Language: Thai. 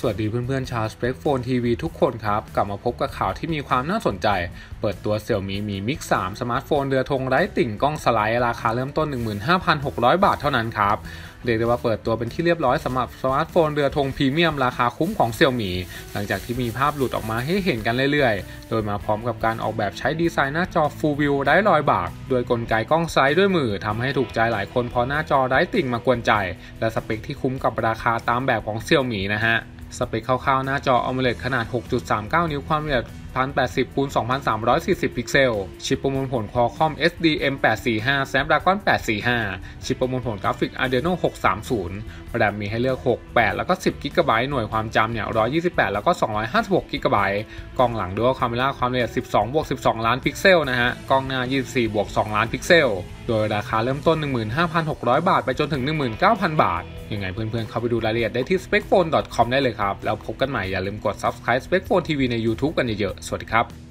สวัสดีเพื่อนๆชาว s p e c p h o n e TV ทุกคนครับ กลับมาพบกับข่าวที่มีความน่าสนใจ เปิดตัว Xiaomi Mi Mix 3สมาร์ทโฟนเรือธงไร้ติ่งกล้องสไลด์ ราคาเริ่มต้น 15,600 บาทเท่านั้นครับเรียกได้ว่าเปิดตัวเป็นที่เรียบร้อยสำหรับสมาร์ทโฟนเรือธงพรีเมียมราคาคุ้มของ Xiaomi หลังจากที่มีภาพหลุดออกมาให้เห็นกันเรื่อยๆ โดยมาพร้อมกับการออกแบบใช้ดีไซน์หน้าจอ Full View ไร้รอยบาก โดยกลไกกล้องไซด์ด้วยมือทำให้ถูกใจหลายคนเพราะหน้าจอไร้ติ่งมากวนใจ และสเปคที่คุ้มกับราคาตามแบบของ Xiaomi นะฮะ สเปคคร่าวๆหน้าจอ AMOLED ขนาด 6.39 นิ้วความละเอียด1080คูณ2340 พิกเซล ชิปประมวลผล Qualcomm SDM 845 Snapdragon 845 ชิปประมวลผลกราฟิก Adreno 630 แรมมีให้เลือก 6 8 แล้วก็ 10 กิกะไบต์หน่วยความจำเนี่ย 128 แล้วก็ 256 กิกะไบต์กล้องหลังด้วยความละความละเอียด 12บวก12 ล้านพิกเซลนะฮะ กล้องหน้า 24บวก2ล้านพิกเซล โดยราคาเริ่มต้น 15,600 บาท ไปจนถึง 19,000 บาท ยังไงเพื่อนๆ เข้าไปดูรายละเอียดได้ที่ specphone.com ได้เลยครับ แล้วพบกันใหม่อย่าลืมกด subscribe specphone TV ใน YouTube กันเยอะๆสวัสดีครับ